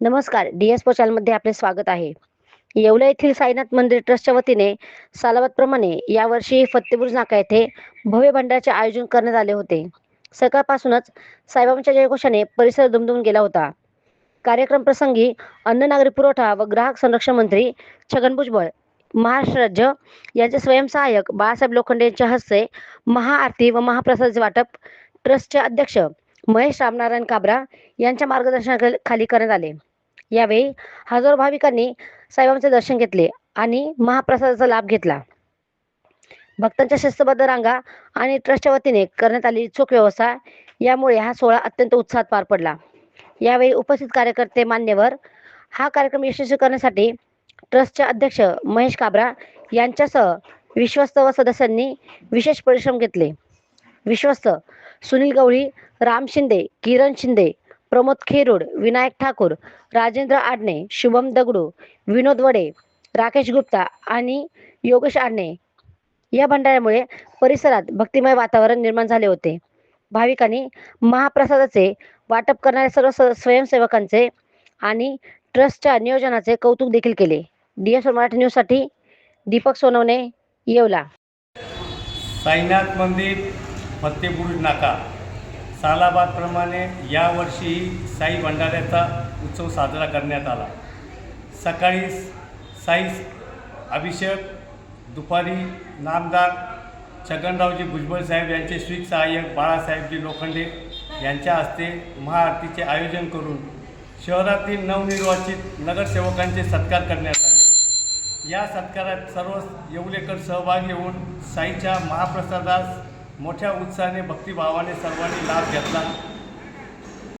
नमस्कार. D S चॅनलमध्ये आपले स्वागत आहे. येवला येथील साईनाथ मंदिर ट्रस्टच्या वतीने सालाबादप्रमाणे यावर्षी फत्तेपूर नाका येथे भव्य भंडाराचे आयोजन करण्यात आले होते. सकाळपासूनच साईबाबांच्या जयघोषाने परिसर दुमदुमून गेला होता. कार्यक्रम प्रसंगी अन्न नागरी पुरवठा व ग्राहक संरक्षण मंत्री छगन भुजबळ महाराष्ट्र राज्य यांचे स्वयंसहाय्यक बाळासाहेब लोखंडे यांच्या हस्ते महाआरती व महाप्रसादाचे वाटप ट्रस्टचे अध्यक्ष महेश रामनारायण काबरा यांच्या मार्गदर्शनाखाली करण्यात आले. यावेळी हजारो भाविकांनी साईबाबांचे दर्शन घेतले आणि महाप्रसादाचा लाभ घेतला. भक्तांच्या शिस्तबद्ध रांगा आणि ट्रस्टच्या वतीने करण्यात आलेली चोख व्यवस्था यामुळे हा सोहळा अत्यंत उत्साहात पार पडला. यावेळी उपस्थित कार्यकर्ते मान्यवर हा कार्यक्रम यशस्वी करण्यासाठी ट्रस्टचे अध्यक्ष महेश काबरा यांच्यासह विश्वस्त व सदस्यांनी विशेष परिश्रम घेतले. विश्वस्त सुनील गवळी राम शिंदे किरण शिंदे प्रमोद खेरूड विनायक ठाकूर राजेंद्र आडणे शुभम दगडू विनोद वडे राकेश गुप्ता आणि योगेश आडणे या भंडाऱ्यामुळे परिसरात भक्तिमय वातावरण निर्माण झाले होते. भाविकांनी महाप्रसादाचे वाटप करणाऱ्या सर्व स्वयंसेवकांचे आणि ट्रस्टच्या नियोजनाचे कौतुक देखील केले. डीएसओ एस मराठी न्यूजसाठी दीपक सोनवणे येवला. साईनाथ मंदिर फत्तेपूर नाका. सालाबादप्रमाणे यावर्षीही साई भंडाऱ्याचा उत्सव साजरा करण्यात आला. सकाळी साई अभिषेक दुपारी नामदार छगनरावजी भुजबळ साहेब यांचे स्वीक सहाय्यक बाळासाहेबजी लोखंडे यांच्या हस्ते महाआरतीचे आयोजन करून शहरातील नवनिर्वाचित नगरसेवकांचे सत्कार करण्यात आले. या सत्कारात सर्व येवलेकर सहभागी होऊन साईच्या महाप्रसादास मोठ्या उत्साहाने भक्तिभावाने सर्वांनी लाभ घेतला.